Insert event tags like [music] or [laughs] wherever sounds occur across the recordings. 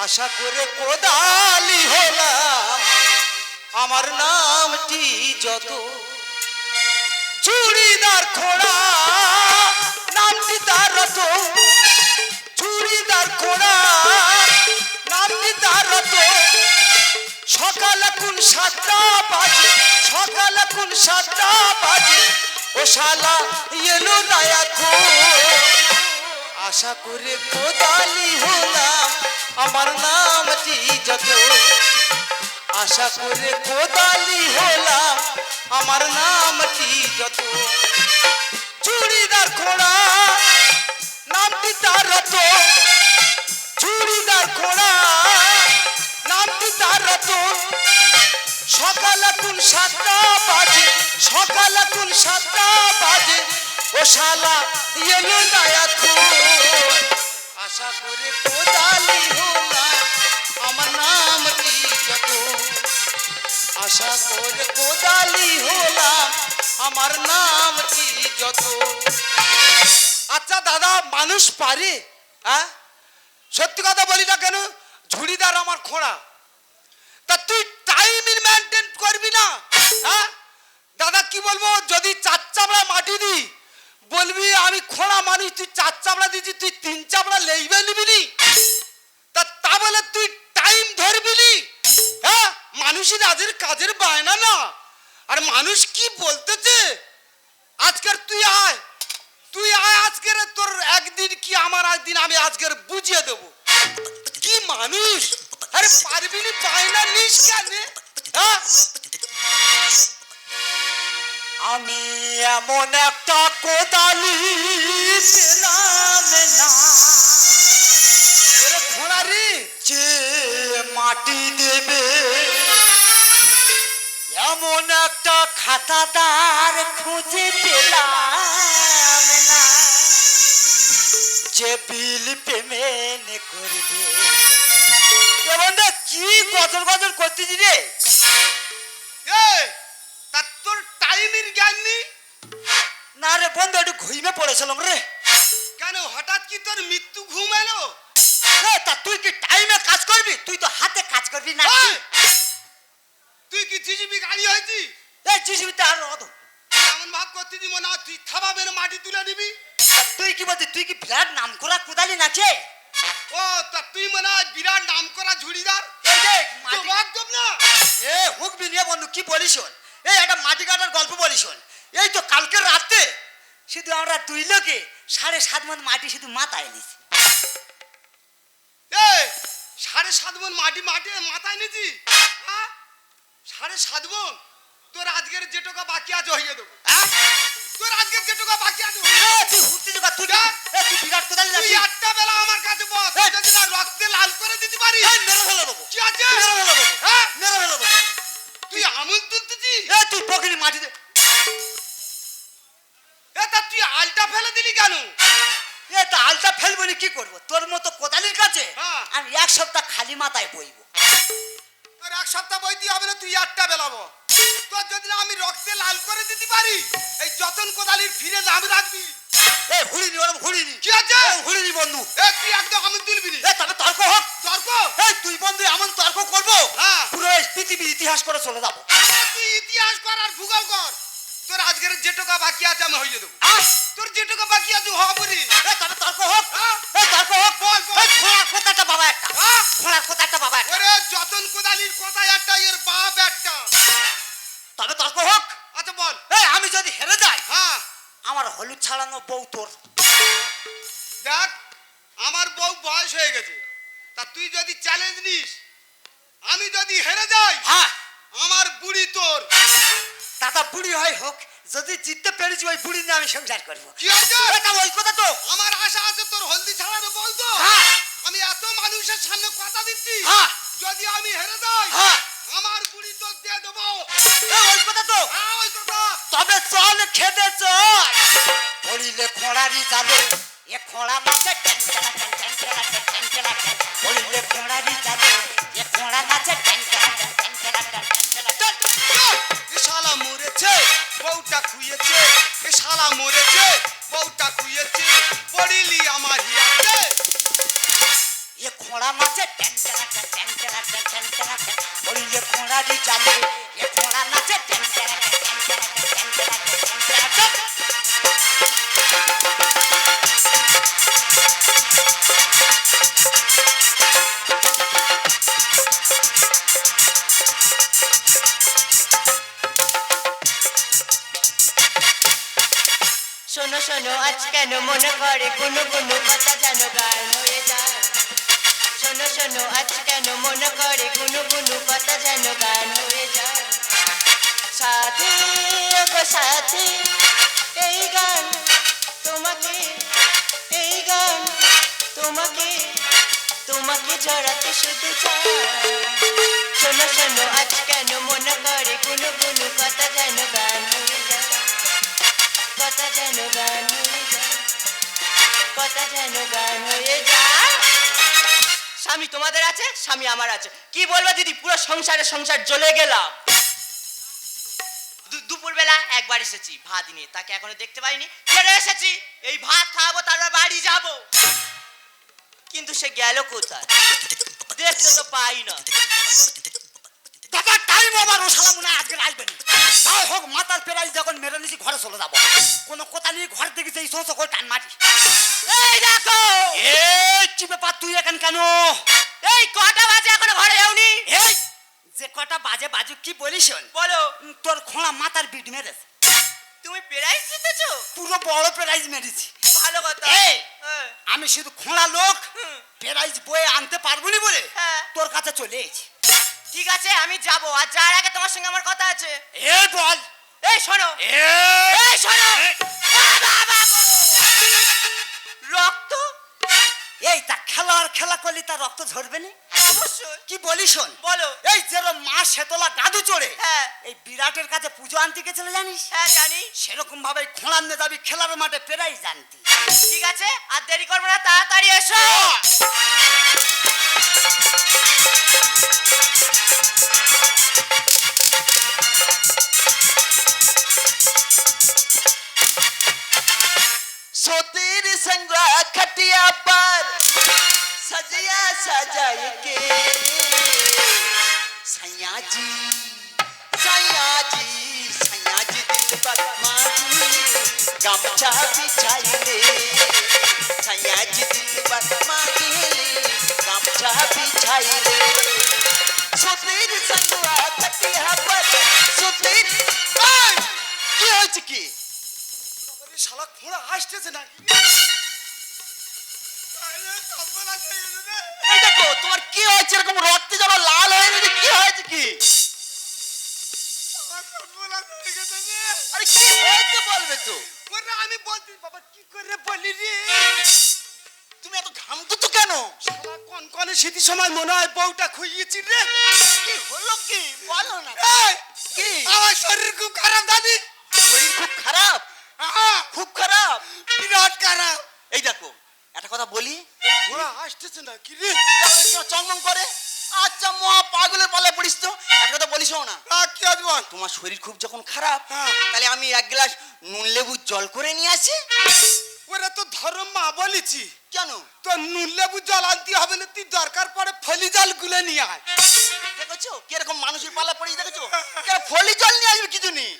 আশা করে কোদালি হলাম। আমার নামটি যত চুড়িদার খোড়া, নামটি তার রত। চুড়িদার খোড়া, নামটি তার রত। সকাল এখন সাতটা বাজে, সকাল এখন সাতটা বাজে। ও শালা এলো না এখন। আশা করে কোদালি হলাম, আমার নামটি যত? আশা করে কোদালি হলাম, আমার নামটি যত? চুড়িদার খোড়া, নামটি তার রত। চুড়িদার খোড়া, নামটি তার রত। সকাল এখন সাতটা বাজে, সকাল ও শালা, এলো না এখন আশা করে কোদালি হলাম আমার নাম যত আশা করে কোদালি হলাম আমার নাম যত আচ্ছা দাদা, মানুষ পারে হ্যাঁ সত্যি কথা বলি না কেন? ঝুড়িদার আমার খোঁড়া। তা তুই টাইম মেনটেন করবি না হ্যাঁ দাদা, কি বলব? যদি চার চাপড়া মাটি দি বলবি, আমি খোঁড়া মানুষ, তুই চার চাপড়া দিচ্ছি তুই তিন চাপড়া লেইবে নিবি তা তা বলে তুই টাইম ধরবি হ্যাঁ? মানুষের আজের কাজের বায়না না। আর মানুষ কি বলতেছে? আজকের তুই আয়। তুই আয় আজকের, তোর একদিন কি আমার একদিন আমি আজকের বুঝিয়ে দেবো। কি মানুষ? আরে পারবি নি, বায়না নিস কেন? হ্যাঁ? আমি এমন একটা কোদালি পেলাম না। এরে খোঁড়া রে যে মাটি দেবে। এমন একটা খাতাদার খুঁজে পেলাম না। যে বিল পেমেন্ট করবে। কি গজল গজল করতেছি রে? তোর টাইমের জ্ঞান? নেই না রে বন্ধু একটু ঘুইমে পড়েছিলাম রে। কেন হঠাৎ কি তোর মৃত্যু ঘুম এলো? তা তুই কি টাইমে কাজ করবি? তুই তো হাতে কাজ করবি না তুই কি জিজিবি গাড়ি হয়েছি? এই জিসিবিতে আর অত এমন ভাব করতেছি মনে হয় তুই থাবা মেরে মাটি তুলে নিবি তা তুই কি বলছিস? তুই কি বিরাট নাম করা কোদালি নাচে ও তা তুই মনে হয় বিরাট নাম করা ঝুড়িদার? এই যে তো মাটি না এ হুকবি নিয়ে বন্ধু কি বলিস? এই একটা মাটি কাটার গল্প বলিস শোন। এই তো কালকে রাতে শুধু আমরা দুই লোকে সাড়ে সাত মন মাটি শুধু মাথায় নিছি সাড়ে সাত মন মাটি মাটি মাথায় নিছি হ্যাঁ? সাড়ে সাত মন? তোর আজকের যে টাকা বাকি আছে হইয়ে দেবো। হ্যাঁ? তোর আজকের যে টাকা বাকি আছে তুই হুকতে যাবা তুই তুই বিরাট কোদালি তুই নাচিস একটা বেলা আমার কাছে বস যদি না রক্তে লাল করে দিতে পারি মেরে ফেলে দেবো। কি আছে? মেরে ফেলে দেবো। হ্যাঁ? মেরে ফেলে দেবো। তুই আমুল তুলতেছিস? এ তুই পকেটে মাটি দে এ তা তুই আলটা ফেলে দিলি কেন? এ তা আলটা ফেলব নি কি করব? তোর মতো কোদালির কাছে হ্যাঁ। আমি এক সপ্তাহ খালি মাথায় বইবো। তোর এক সপ্তাহ বই দিয়ে হবে না তুই একটা বেলাবো। তোর যদি না আমি রক্তে লাল করে দিতে পারি এই যতন কোদালির ফিরে নাম রাখবি। এ হুড়িনি ওরম হুড়িনি কি আছে এ, বন্ধু। এ তুই একদম আমি তুলবি নি। এ তবে তর্ক হোক। তর্ক? এই তুই বন্ধু এমন তর্ক করব হ্যাঁ। পুরো পৃথিবীর ইতিহাস করে চলে যাব। তুই ইতিহাস কর আর ভূগোল কর। তোর আজকের যে বাকি আছে আমি হইয়ে দেবো। তোর যে বাকি আছে হওয়া পরি এ তবে তর্ক হোক। এ তর্ক হোক। বল, বল। খোঁড়ার কোথাটা বাবা একটা? খোঁড়ার কোথাটা বাবা ওরে যতন কোদালির কথা একটা এর বাপ একটা। তবে তর্ক হোক। আচ্ছা বল। আমি যদি হেরে যাই হ্যাঁ। আমার হলুদ ছাড়ানো বউ তোর। দেখ আমার বউ বয়স হয়ে গেছে। তা তুই যদি চ্যালেঞ্জ নিস আমি যদি হেরে যাই হ্যাঁ। আমার বুড়ি তোর। দাদা বুড়ি হয় হোক যদি জিততে পেরেছি ওই বুড়ি নিয়ে আমি সংসার করব। কি হয়েছে? এটা ওই কথা তো। আমার আশা আছে তোর হলদি ছাড়ানো বলতো? হ্যাঁ। আমি এত মানুষের সামনে কথা দিচ্ছি। হ্যাঁ। যদি আমি হেরে যাই হ্যাঁ। আমার বুড়ি তোর দিয়ে দেবো। ওই কথা তো। হ্যাঁ ওই কথা। তবে চল খেতে চল পড়িলে খোঁড়ারি জালে এ খোঁড়া নাচে ট্যাং টেলা ট্যাং ট্যাং টেলা ট্যাং ট্যাং টেলা ট্যাং। পড়িলে খোঁড়ারি জালে এ খোঁড়া নাচে ট্যাং টেলা ট্যাং ট্যাং টেলা ট্যাং ট্যাং টেলা ট্যাং। এ শালা মরেছে বউটা খুইয়েছে এ শালা মরেছে বউটা খুইয়েছে পড়িলি আমার হিয়াতে এ খোঁড়া নাচে খোঁড়ারি খোঁড়া আজ কেন মনে করে কোনো কোনো কথা যেন গান হয়ে যায়। শোনো শোনো, আজ কেন মনে করে কোনো কোনো কথা যেন গান হয়ে যায়। সাথী গো সাথী, এই গান তোমাকে, এই গান তোমাকে তোমাকে জড়াতে শুধু চাই। শোনো শোনো, আজ কেন মনে করে কোনো কোনো কথা যেন গান হয়ে যায়। স্বামী তোমাদের আছে? স্বামী আমার আছে। কি বলব দিদি? পুরো সংসারে সংসার জ্বলে গেলাম। দুপুরবেলা একবার এসেছি, ভাত নিয়ে। তাকে এখনও দেখতে পাইনি। ফেরে এসেছি। এই ভাত খাব, তারপর বাড়ি যাব। কিন্তু সে গেল কোথায়? দেখতে তো পাই না। বাবা টাইম আমার ও শালা মনে আজকে আসবে না তাই হোক মাথার পেরাই যখন মেরে নিছি ঘরে চলে যাব। কোনো কথা নিয়ে ঘর দেখেছে এই সমস্ত করে টান মারি এই দেখো! এই কি ব্যাপার তুই এখন কেন? এই কটা বাজে এখনও ঘরে যাওনি? এই যে কটা বাজে বাজু কি বলিস? বলো। তোর খোঁড়া মাথার বিট মেরেছে। তুমি প্রাইজ জিতেছো? পুরো বড় প্রাইজ মেরেছি। ভালো কথা! হ্যাঁ। আমি শুধু খোঁড়া লোক। প্রাইজ বয়ে আনতে পারব নি বলে হ্যাঁ। তোর কাছে চলে এসেছি। ঠিক আছে আমি যাব। আর যার আগে তোমার সঙ্গে আমার কথা আছে। এই বল। এই শোনো। এই শোনো! রক্ত? এই তা খেলার খেলা করলি তার রক্ত ঝরবে না? অবশ্যই। কি বলি শোন? বলো। এই যেরকম মা শেতলা গাদু চড়ে হ্যাঁ। এই বিরাটের কাছে পুজো আনতে গেছিল জানিস? হ্যাঁ জানি। সেরকম ভাবে খোঁড়ান্নে যাবি খেলার মাঠে প্রাইজ জানতি। ঠিক আছে আর দেরি করব না তাড়াতাড়ি এসো। सोतेर संगवा खटिया पर सजिया सजाए के। सैया जी सैया जी सैया जी दिल पर माजी गमछा बिछाइले सैया ছায়া জিতবার তোমার কি হয়েছে? এরকম রক্তে যেন লাল হয়ে গেছে কি হয়েছে কি? আরে কি হয়েছে বলবে তো? আমি বলছি বাবা কি করে বলি রে? তুমি এত ঘামতো তো কেন? শালা কোন কোন স্মৃতি সময় মনে হয় বউটা খুইয়েছি রে। কি হলো কি? বলো না। কি? আমার শরীর খুব খারাপ দাদি। শরীর খুব খারাপ? খুব খারাপ? বিরাট খারাপ। এই দেখো একটা কথা বলি। ঘোড়া আসতেছে না কি রে চঙ্গম করে। আচ্ছা মহা পাগলের পাল্লায় পড়িস তো। একটা কথা বলিস না। আ, কি আজ বল? তোমার শরীর খুব যখন খারাপ হ্যাঁ। তাহলে আমি এক গ্লাস নুন লেবু জল করে নিয়ে আসি। ওরা তো ধর্ম মা বলেছি। কেন? তো নুন লেবু জল আনতে হবে না তুই দরকার পড়ে ফলি জল গুলে নিয়ে আয়। দেখেছ? কীরকম মানুষের পাল্লা পড়িস দেখেছ? কেন ফলি জল নিয়ে আসবে কিছু নেই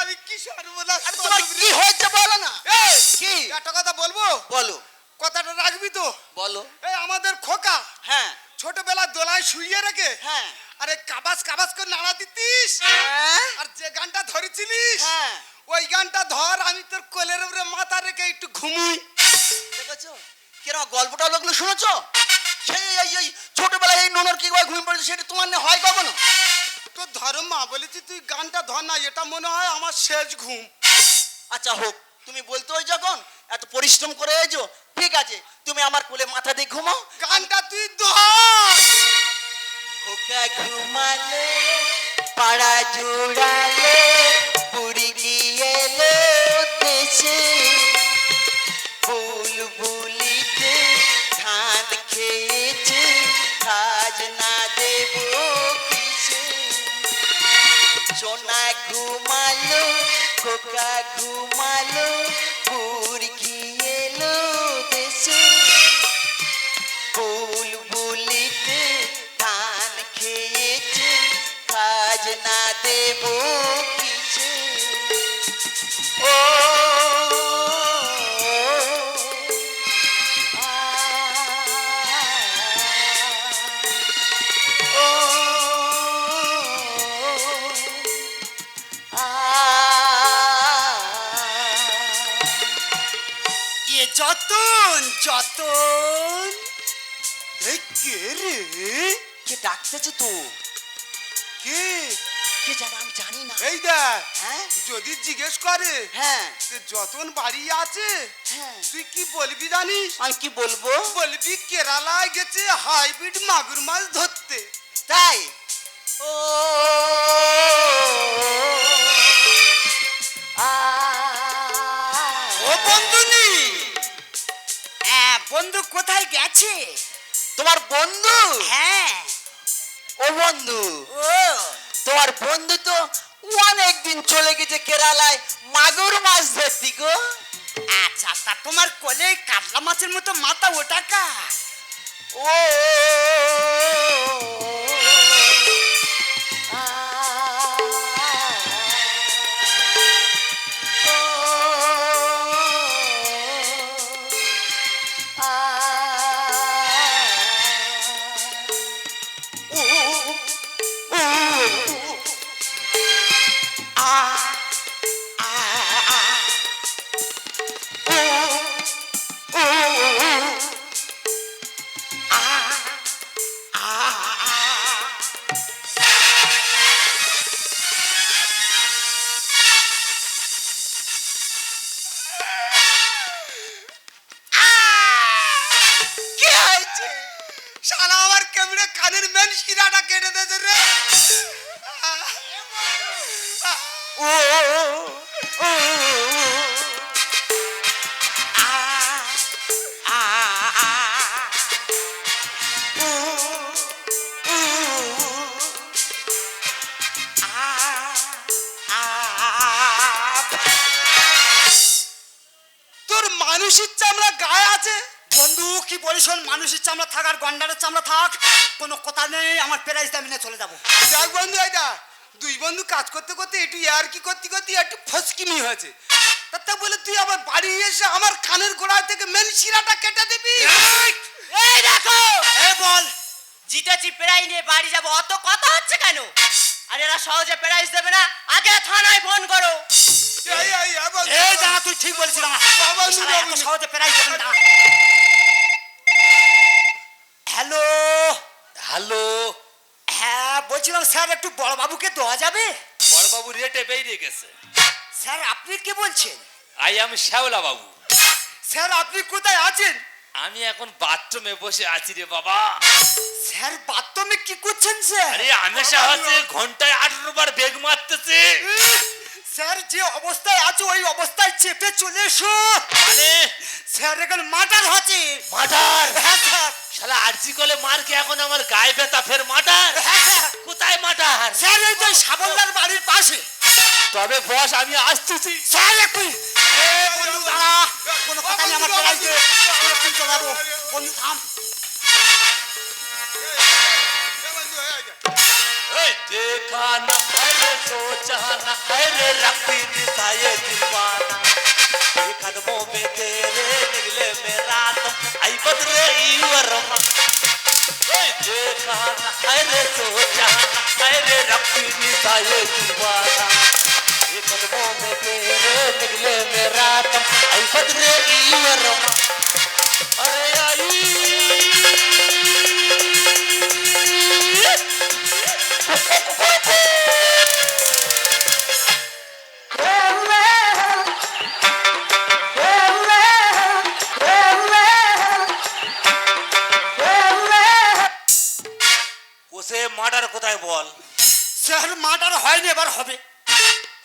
আমি কি সর্বনাশ তোমার কি হয়েছে বলো না। কি? একটা কথা বলব? বলো। কথাটা রাখবি তো? বলো। এই আমাদের খোকা। হ্যাঁ। ছোটবেলা দোলায় শুইয়ে রেখে? হ্যাঁ। আরে কাবাস কাবাস করে নাড়া দিতিস? হ্যাঁ। আর যে গানটা ধরেছিলিস? হ্যাঁ। ওই গানটা ধর আমি তোর কোলের উপরে মাথা রেখে একটু ঘুমুই। দেখেছ? কীরকম গল্পটা লোকগুলো শুনেছো? সেই এই এই ছোটবেলায় এই নোনর কি করে ঘুমিয়ে পড়েছে সেটা তোমার না হয় কখনো? তোর ধর্ম মা বলেছি তুই গানটা ধর না এটা মনে হয় আমার শেষ ঘুম। আচ্ছা হোক তুমি বলতে হয় যখন এত পরিশ্রম করে এসো। ঠিক আছে তুমি আমার কোলে মাথা দিয়ে ঘুমাও। গানটা তুই খোকা ঘুমালে পাড়া জোড়ালে পুরি গিয়েলো দেশে বুলবুলিতে ধান খেয়েছে কাজ না দেব কিসে। সোনা ঘুমালো খোকা ঘুমালো যতন যতন কে রে কে ডাকতেছে তো কে জানে আমি জানি না। এই দেখ হ্যাঁ? যদি জিজ্ঞেস করে হ্যাঁ। যে যতন বাড়ি আছে হ্যাঁ। তুই কি বলবি জানিস আমি কি বলব? বলবি কেরালায় গেছে হাইব্রিড মাগুর মাছ ধরতে। তাই? ও। ও বন্ধুনি হ্যাঁ বন্ধু কোথায় গেছে? তোমার বন্ধু? হ্যাঁ। ও বন্ধু। ও। তোমার বন্ধু তো অনেক দিন চলে গেছে কেরালায় মাগুর মাছ ধরতি গো আচ্ছা তা তোমার কলে কাতলা মাছের মতো মাথা ওটা কা ও শিরাটা কেটে দিয়েছে কোনো কথা নেই আমার প্রাইজ দামি নিয়ে চলে যাব। দেখ বন্ধু এটা দুই বন্ধু কাজ করতে করতে একটু আর কি করতে করতে একটু ফসকিমি হয়েছে। তা বলে তুই আবার বাড়ি এসে আমার কানের গোড়ায় থেকে মেন শিরাটা কেটে দিবি? এই দেখো এ বল জিতেছি প্রায় নিয়ে বাড়ি যাব অত কথা হচ্ছে কেন? আর এরা সহজে প্রাইজ দেবে না আগে থানায় ফোন করো। এই, দাঁড়া তুই ঠিক বলছিস না। সহজে প্রাইজ দেবে না হ্যালো? হ্যালো? হ্যাঁ বলছিলাম স্যার একটু বড়বাবুকে দেওয়া যাবে? বড়বাবু রেটে বেরিয়ে গেছে। স্যার আপনি কি বলছেন? আই আমি শ্যাওলা বাবু স্যার আপনি কোথায় আছেন? আমি এখন বাথরুমে বসে আছি রে বাবা। স্যার বাথরুমে কি করছেন স্যার? আরে আমেশা হচ্ছে ঘন্টায় আঠারো বার বেগ মারতেছে। স্যার যে অবস্থায় আছো ওই অবস্থায় চেপে চলে এসো। মানে? স্যার এখন মাটার হচ্ছে। মাটার হ্যাঁ স্যার। শালা আরজি কলে মার কে এখন আমার গায়ে ব্যথা ফের মাটার হ্যাঁ, স্যার। [laughs] কোথায় মাটার স্যার এই তো সাবলদার বাড়ির পাশে তবে বস আমি আসতেছি স্যার একটু এ বন্ধু দাঁড়া কোনো কথা নেই আমার প্রাইজ দে একটু চলে যাবো বন্ধু থাম এই দেখা না अरे सोचा ना अरे रखती दिसाए दीवाना ये कदमों में तेरे निगले में रात आई बदले ईवरमा ओए देखा ना अरे सोचा ना अरे रखती दिसाए दीवाना ये कदमों में तेरे निगले में रात आई बदले ईवरमा अरे आई কোথায় বল? স্যার মাটার হয়নি এবার হবে।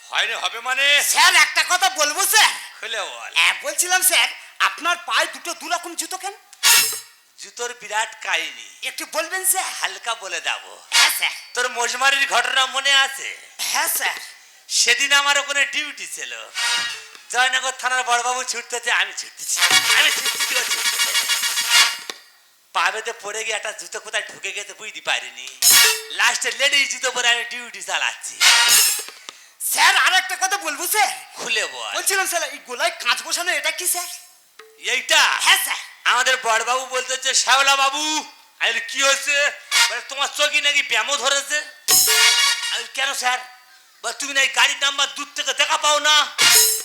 হয়নি হবে মানে? স্যার একটা কথা বলব স্যার। খুলে বল। হ্যাঁ বলছিলাম স্যার আপনার পায়ে দুটো দু রকম জুতো কেন? জুতোর বিরাট কাহিনী। একটু বলবেন স্যার? হালকা বলে দেবো। হ্যাঁ স্যার। তোর মোজমারির ঘটনা মনে আছে? হ্যাঁ স্যার। সেদিন আমার ওখানে ডিউটি ছিল। জয়নগর থানার বড়বাবু ছুটতেছে আমি ছুটতেছি। আমি ছুটতেছে। পাবেতে পড়ে গিয়ে একটা জুতো কোথায় ঢুকে গেছে বুঝতে পারিনি। লাস্টে লেডিস জুতো পরে আমি ডিউটি চালাচ্ছি। স্যার আর একটা কথা বলব স্যার খুলে বল। বলছিলাম স্যার এই গোলায় কাঁচ বসানো এটা কি স্যার এইটা? হ্যাঁ স্যার আমাদের বড়বাবু বলতে হচ্ছে শ্যাওলা বাবু আরে কি হয়েছে? তোমার চোখে নাকি ব্যামো ধরেছে? আমি কেন স্যার বলে, তুমি এই গাড়ির নাম্বার দূর থেকে দেখা পাও না?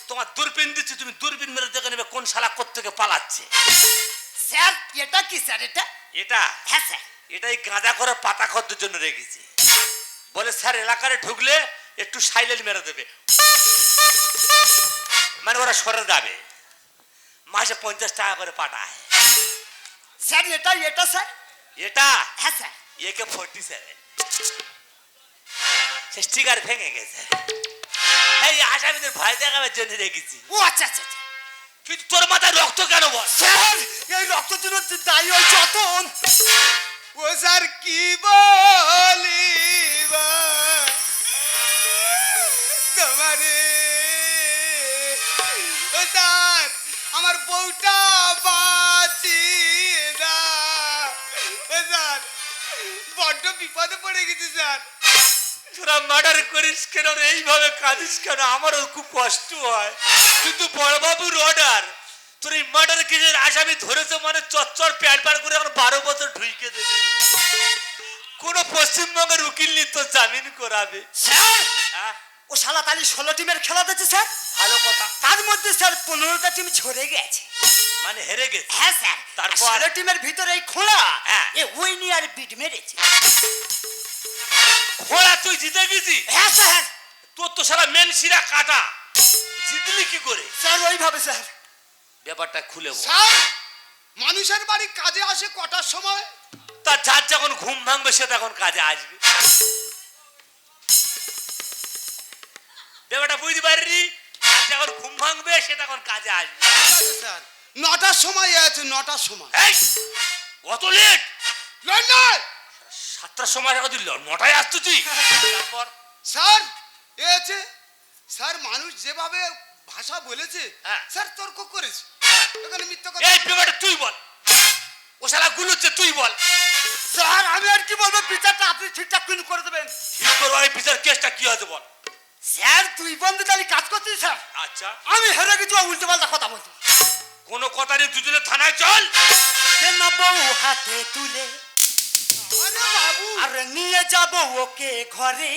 তোমার দূরবীন দিচ্ছি তুমি দূরবীন মেরে দেখে নেবে কোন শালা কোত্থেকে পালাচ্ছে। স্যার এটা কি স্যার এটা? এটা? হ্যাঁ স্যার। এটাই গাঁদা করে পাতা খদ্দের জন্য রেখেছি। বলে স্যার এলাকারে ঢুকলে একটু সাইলেন্ট মেরে দেবে। মানে ওরা সরে যাবে। মাসে পঞ্চাশ টাকা করে পাঠায়। স্যার এটা এটা স্যার? এটা? হ্যাঁ স্যার। একে ফোরটি সেভেন। সে স্টিকার ভেঙে গেছে। এই আসামিদের ভয় দেখাবার জন্য রেখেছি। ও আচ্ছা আচ্ছা আচ্ছা। কিন্তু তোর মাথায় রক্ত কেন বল? স্যার এই রক্ত জন্য দায়ী ওই যতন ও স্যার কি বলিব? তোমারে ও স্যার আমার বউটা বাঁচি না ও স্যার বড্ড বিপদে পড়ে গেছি স্যার। তোরা মার্ডার করিস কেন এইভাবে কাঁদিস কেন? আমারও খুব কষ্ট হয়। কিন্তু বড়বাবুর অর্ডার তোর এই মার্ডার কেসের আসামি ধরেছে মানে চচ্চর প্যাট প্যাট করে এখন বারো বছর ঢুইকে দেবে। কোন পশ্চিমবঙ্গের উকিল নিয়ে তো জামিন করাবে। হ্যাঁ? ও শালা তালি ষোলো টিমের খেলা দিচ্ছে স্যার। ভালো কথা। তার মধ্যে স্যার পনেরোটা টিম ঝরে গেছে। মানে হেরে গেছে? হ্যাঁ স্যার। তারপর? ষোলো টিমের ভিতরে এই খোলা হ্যাঁ। এ উইনি আর বিট মেরেছে। খোলা তুই জিতে গেছি হ্যাঁ স্যার। তোর তো সারা মেন শিরা কাটা। জিতলি কি করে? স্যার ওইভাবে স্যার। ব্যাপারটা খুলে বল। স্যার মানুষের বাড়ি কাজে আসে কটার সময়? তার যার যখন ঘুম ভাঙবে সে তখন কাজে আসবে। ব্যাপারটা বুঝতে পারিনি? যার যখন ঘুম ভাঙবে সে তখন কাজে আসবে। ঠিক আছে স্যার। নটার সময় আছে নটার সময়। এই অত লেট লয় নয়! সাতটার সময় নটায় আসতো তুই [laughs] তারপর? স্যার এ আছে স্যার মানুষ যেভাবে ভাষা বলেছে হ্যাঁ। স্যার তর্ক করেছে। হ্যাঁ। এখানে মিথ্যা কথা এই ব্যাপারটা তুই বল। ও শালা গুলোচ্ছে তুই বল। স্যার আমি আর কি বলব? বিচারটা আপনি ঠিকঠাক কিন্তু করে দেবেন। ঠিক করব এই বিচার কেসটা কি হয়েছে বল। স্যার তুই বন্ধু তাহলে কাজ করছিস স্যার। আচ্ছা। আমি হেরে গেছি উল্টো পাল্টা কথা বলছি। কোনো কথা নেই দুজনে থানায় চল। না বউ হাতে তুলে? আর নিয়ে যাব ওকে ঘরে।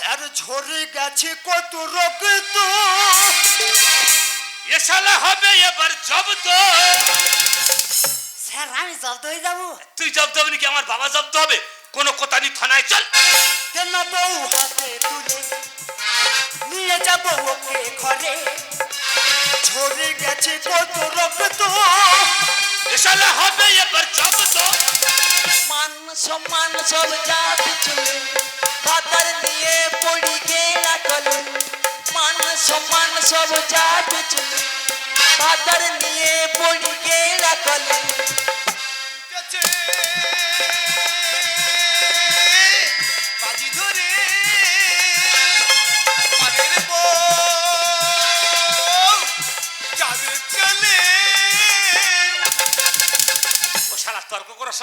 স্যার ঝরে গেছে কত রক্ত। এ শালা হবে এবার জব্দ। স্যার আমি জব্দ হয়ে যাব। তুই জব্দ হবি কি আমার বাবা জব্দ হবে। কোনো কথা থানায় চল। কেন বউ হাতে তুলে নিয়ে যাব ওকে ঘরে। ঝরে গেছে কত রক্ত। এ শালা হবে এবার জব্দ মান সম্মান সব যা পিছনে ভাতার নিয়ে পড়ি গেলা কলে। মান সম্মান সব যা পিছনে ভাতার নিয়ে পড়ি গেলা কলে। গেছে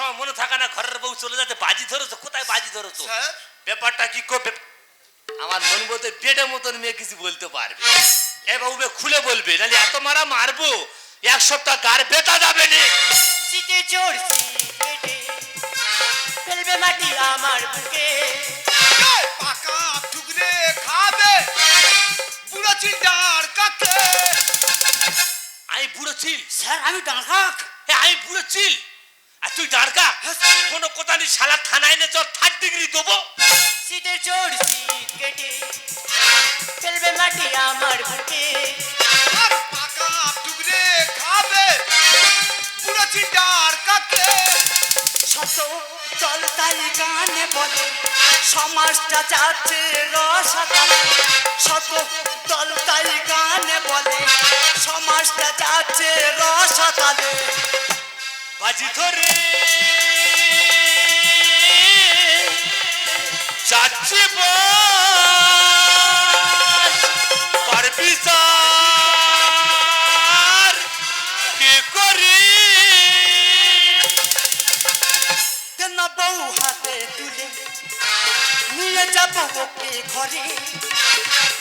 সময় মনে থাকে না ঘরের বউ চলে যাচ্ছে বাজি ধরেছো কোথায় বাজি ধরেছো? স্যার। ব্যাপারটা কি করবে আমার মন বলতে পেটের মতন মেয়ে কিছু বলতে পারবে। এ বাবু বে খুলে বলবে নাহলে এত মারা মারবো এক সপ্তাহ গার বেতা যাবে না। সিটে চড়ছি পেটে ফেলবে মাটি আমার বুকে। পাকা টুকরে খাবে বুড়ো চিন্তার কাকে আমি বুড়ো চিল স্যার আমি ডাকাক এ আমি বুড়ো চিল। আর তুই দাঁড়কা কোনো কথা নেই শালা থানায় নে চল থার্ড ডিগ্রি দেবো। সিটে চড়ছি কেটে ফেলবে মাটি আমার বুকে আর পাকা টুকরে খাবে বুড়ো চিন্তার কাকে? শত দল তাই গানে বলে সমাজটা যাচ্ছে রসাতালে। শত দল তাই গানে বলে সমাজটা যাচ্ছে রসাতালে। বাজি ধরে। যাচ্ছে বিচার কে করি? কেন বউ হাতে তুলে নিয়ে যাব ওকে ঘরে?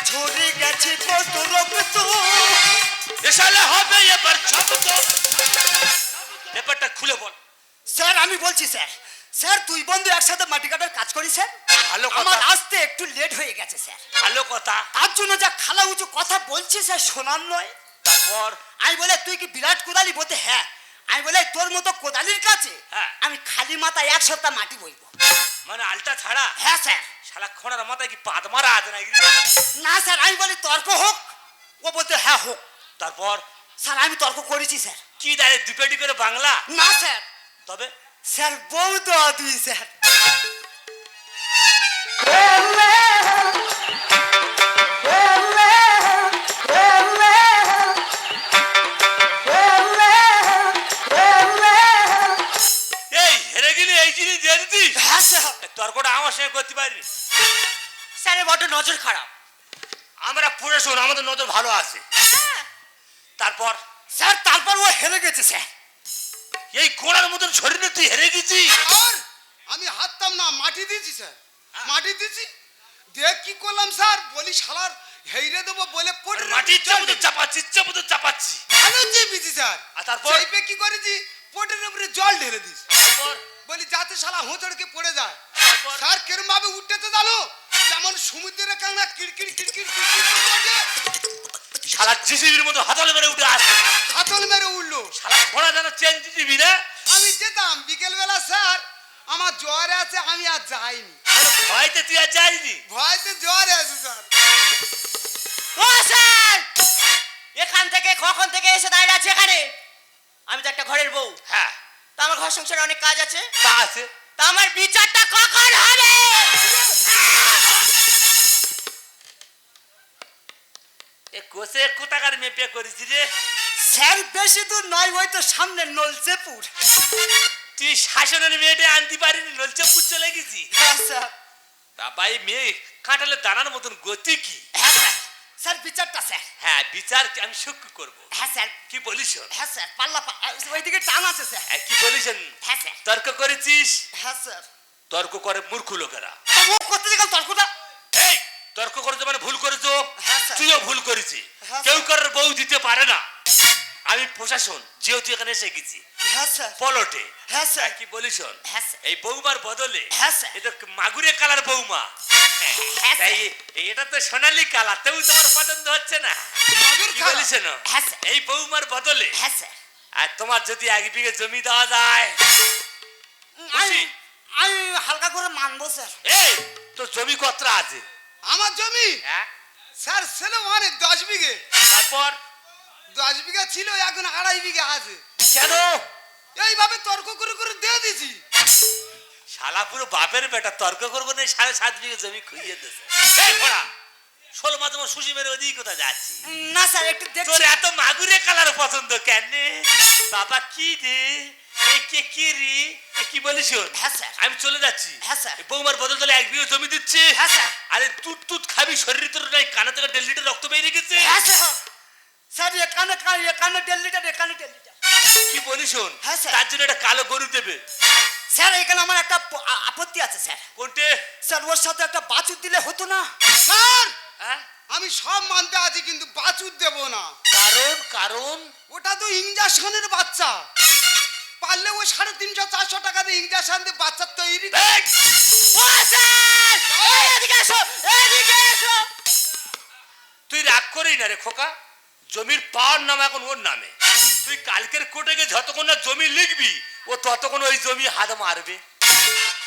ঝরে গেছে কত রক্ত। এসালে হবে এবার শব্দ ব্যাপারটা খুলে বল। স্যার আমি বলছি স্যার। স্যার দুই বন্ধু একসাথে মাটি কাটার কাজ করি স্যার। ভালো কথা। আমার আসতে একটু লেট হয়ে গেছে স্যার। ভালো কথা। তার জন্য যা খালা উঁচু কথা বলছি স্যার শোনার নয়। তারপর? আমি বলে তুই কি বিরাট কোদালি বলতে? হ্যাঁ। আমি বলে তোর মতো কোদালির কাছে হ্যাঁ। আমি খালি মাথায় এক সপ্তাহ মাটি বইবো। মানে আলটা ছাড়া? হ্যাঁ স্যার। শালা খোঁড়ার মাথায় কি পাত মারা আছে নাকি? না স্যার আমি বলি তর্ক হোক। ও বলতে হ্যাঁ হোক। তারপর? স্যার আমি তর্ক করেছি স্যার। কি দাঁড়িয়ে দুপেটি করে বাংলা? না স্যার। তবে? স্যার বউ দেওয়া দুই স্যার। এই হেরে গেলি এই জিনিস দিয়ে দিতিস? হ্যাঁ স্যার। তর্কটা আমার সঙ্গে করতে পারিনি। স্যারের বড্ড নজর খারাপ। আমরা পড়ে শোন আমাদের নজর ভালো আছে। তারপর? স্যার তারপর ও হেরে গেছে স্যার। এই গোড়ার মতন শরীরে তুই হেরে গেছিস? আর আমি হাততাম না মাটি দিয়েছি স্যার। মাটি দিয়েছি। দেখ কি করলাম স্যার বলি শালার হেইরে দেবো বলে পড়ে মাটি মতো চাপাচ্ছি মতো চাপাচ্ছি ভালো চেপেছি স্যার। আর তারপর? চেপে কি করেছি? পোটের উপরে জল ঢেলে দিস। তারপর? বলি যাতে শালা হোঁচড়কে পড়ে যায়। স্যার কেরম ভাবে উঠতে জানো? যেমন সমুদ্রের কাঁকড়া কিড়কিড় কিড়কিড় কিড়কিড় করে। শালা জিসিবির মতো হাতল মেরে উঠে আসে হাতল মেরে উঠল। শালা খোঁড়া যেন চেন দিবি না আমি যেতাম বিকেলবেলা স্যার। আমার জ্বর আছে আমি আর যাইনি। ভয়তে তুই আর যাইনি? ভয়তে জ্বর আছে স্যার। ও স্যার! এখান থেকে কখন থেকে এসে দাঁড়িয়ে আছে এখানে? আমি তো একটা ঘরের বউ। হ্যাঁ। তা আমার ঘর সংসারে অনেক কাজ আছে। তা আছে। তা আমার বিচারটা কখন হবে? এ কোসে কোথাকার মেপে করেছি রে? স্যার বেশি দূর নয় ওই তো সামনে নলচেপুর। তুই শাসনের মেয়েটে আনতে পারিনি ললচে পুচ্ছে লেগেছি হ্যাঁ স্যার। বাবা এই মেয়ে কাঁটালে দানার মতন গতি কি? হ্যাঁ স্যার। বিচারটা স্যার। হ্যাঁ বিচার কি আমি সূক্ষ্ম করব? হ্যাঁ স্যার। কি বলিস হ্যাঁ স্যার পাল্লা ওইদিকে টান আছে স্যার। হ্যাঁ, কি বলিস হ্যাঁ স্যার। তর্ক করেছিস? হ্যাঁ স্যার। তর্ক করে মূর্খ লোকেরা। ও করতে গেল তর্কটা? তর্ক করেছ মানে ভুল করেছ? হ্যাঁ। তুইও ভুল করেছি। হ্যাঁ, কেউ কারোর বউ দিতে পারে না। আমি প্রশাসন যেহেতু এখানে এসে গেছি। হ্যাঁ পলটে। কি বলিস এই বৌমার বদলে হ্যাঁ। এটা মাগুরে কালার বৌমা এটা তো সোনালি কালার তেও তোমার পছন্দ হচ্ছে না? বলিস এই বৌমার বদলে হ্যাঁ আর তোমার যদি এক বিঘে জমি দেওয়া যায় আমি হালকা করে মানবো স্যার। এই তো জমি কতটা আছে? আমার জমি? হ্যাঁ। স্যার ছিল অনেক দশ বিঘে। তারপর? দশ বিঘা ছিল এখন আড়াই বিঘে আছে। কেন? এইভাবে তর্ক করে করে দিয়ে দিছি। শালা পুরো বাপের বেটা তর্ক করব না সাড়ে সাত বিঘে জমি খুঁজিয়ে দিয়েছে ষোল মাস তোমার সুশি মেরে ওদিকে কোথায় যাচ্ছি না স্যার একটু তোর এত মাগুরে কালার পছন্দ কেন? বাবা কি রে এ কে কি রে এ কি বলিস ওর? হ্যাঁ, স্যার। আমি চলে যাচ্ছি হ্যাঁ, স্যার। বৌমার বদল তলে এক বিঘে জমি দিচ্ছে হ্যাঁ, স্যার। আরে তুত তুত খাবি শরীর তোর নাই কানা থেকে দেড় লিটার রক্ত বেরিয়ে গেছে হ্যাঁ স্যার স্যার এখানে কা- এখানে দেড় লিটার এখানে দেড় লিটার কি বলিস? হ্যাঁ, স্যার। তার জন্য একটা কালো গরু দেবে স্যার এখানে আমার একটা আপত্তি আছে স্যার কোনটে স্যার ওর সাথে একটা বাছুর দিলে হতো না স্যার হ্যাঁ আমি সব মানতে আছি কিন্তু বাছুর দেব না। কারণ কারণ? ওটা তো ইঞ্জেকশনের বাচ্চা। পারলে ওই সাড়ে তিনশো চারশো টাকা দিয়ে ইঞ্জেকশন দিয়ে বাচ্চা তৈরি করে। তুই রাগ করেই না রে খোকা। জমির পাওয়ার নাম এখন ওর নামে। তুই কালকের কোর্টে গিয়ে যতক্ষণ না জমি লিখবি ও ততক্ষণ ওই জমি হাত মারবে।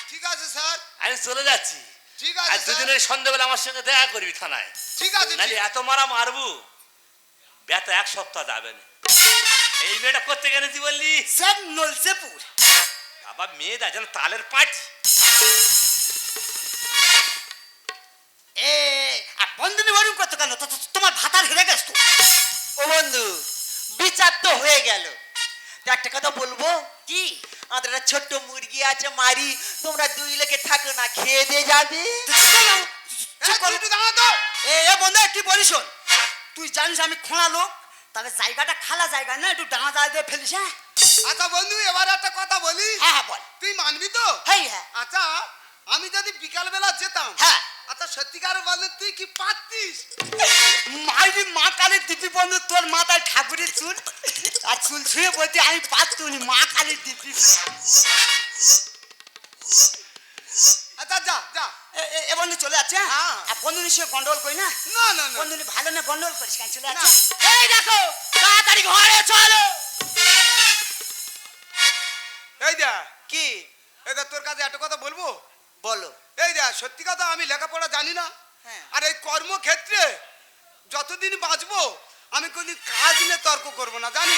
ঠিক আছে স্যার। আমি চলে যাচ্ছি। ঠিক আছে স্যার দুদিনের সন্ধ্যাবেলা আমার সঙ্গে দেখা করবি থানায়। ঠিক আছে নাহলে এত মারা মারবো। ব্যথা এক সপ্তাহ যাবে না। এই মেয়েটা করতে গেছি বললি? স্যার নলসেপুর। বাবা মেয়েটা যেন তালের পাটি এ আর বন্ধনী বাড়ি করতো তো- তোমার ভাতার হেরে গেছ ও বন্ধু বিচার তো হয়ে গেল। একটা কথা বলব? কি? আমাদের একটা ছোট্ট মুরগি আছে মারি। তোমরা দুই লোকে থাকো না খেয়ে দিয়ে যাবে। এ, তুই দাঁড়া তো। এ এ বন্ধু কি বলিস? তুই জানিস আমি খোঁড়া লোক তাহলে জায়গাটা খালা জায়গা না একটু ডাঙা জায়গা দিয়ে ফেলিস হ্যাঁ? আচ্ছা বন্ধু এবার একটা কথা বলি। হ্যাঁ হ্যাঁ বল। তুই মানবি তো? হেই হ্যাঁ। আচ্ছা আমি যদি বিকালবেলা যেতাম হ্যাঁ। আচ্ছা সত্যিকার বলে তুই কি পারতিস? মাইরি মা কালী দিবি বন্ধু তোর মাথায় ঠাকুরের চুল? আর চুল ছুঁয়ে বলতে আমি পারতুনি মা কালী দিবি আচ্ছা যা যা। এ বন্ধু চলে যাচ্ছে হ্যাঁ? হ্যাঁ। আর বন্ধু নিশ্চয় গন্ডগোল করি না? না না বন্ধু ভালো না গন্ডল করিস কেন? চলে যাচ্ছে। এই দেখো তাড়াতাড়ি ঘরে চলো। এই দা কি? এটা তোর কাছে একটা কথা বলব? বলো। এই দা সত্যি কথা আমি লেখাপড়া জানি না। হ্যাঁ। আর এই কর্মক্ষেত্রে যতদিন বাঁচবো আমি কোনদিন কাজ নিয়ে তর্ক করব না জানি।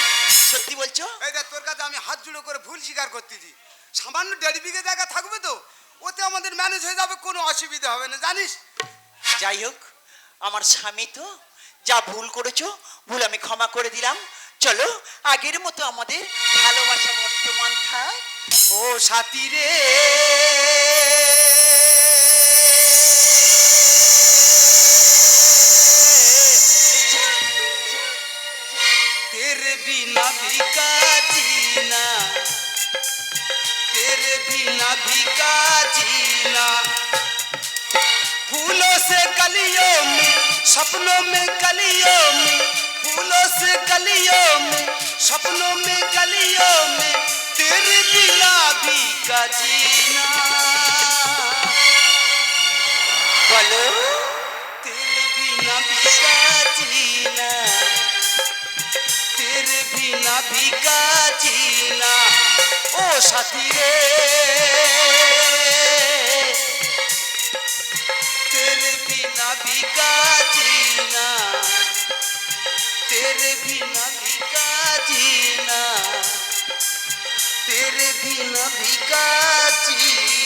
সত্যি বলছো? এই দেখ তোর কাছে আমি হাত জুড়ো করে ভুল স্বীকার করতেছি। সামান্য দেড় বিঘে জায়গা থাকবে তো ওতে আমাদের ম্যানেজ হয়ে যাবে কোনো অসুবিধা হবে না জানিস? যাই হোক আমার স্বামী তো যা ভুল করেছ ভুল আমি ক্ষমা করে দিলাম। চলো আগের মতো আমাদের ভালোবাসা বর্তমান থাক ও সাথী রে तेरे बिना भी का जीना तेरे बिना भी का जीना फूलों से गलियों में सपनों में गलियों में फूलों से गलियों में सपनों में गलियों में तेरे बिना भी का जीना বলো तेरे बिना भी का जीना तेरे बिना भी का जीना ओ साथी रे तेरे बिना भी का जीना तेरे बिना भी का जीना तेरे बिना भी का जीना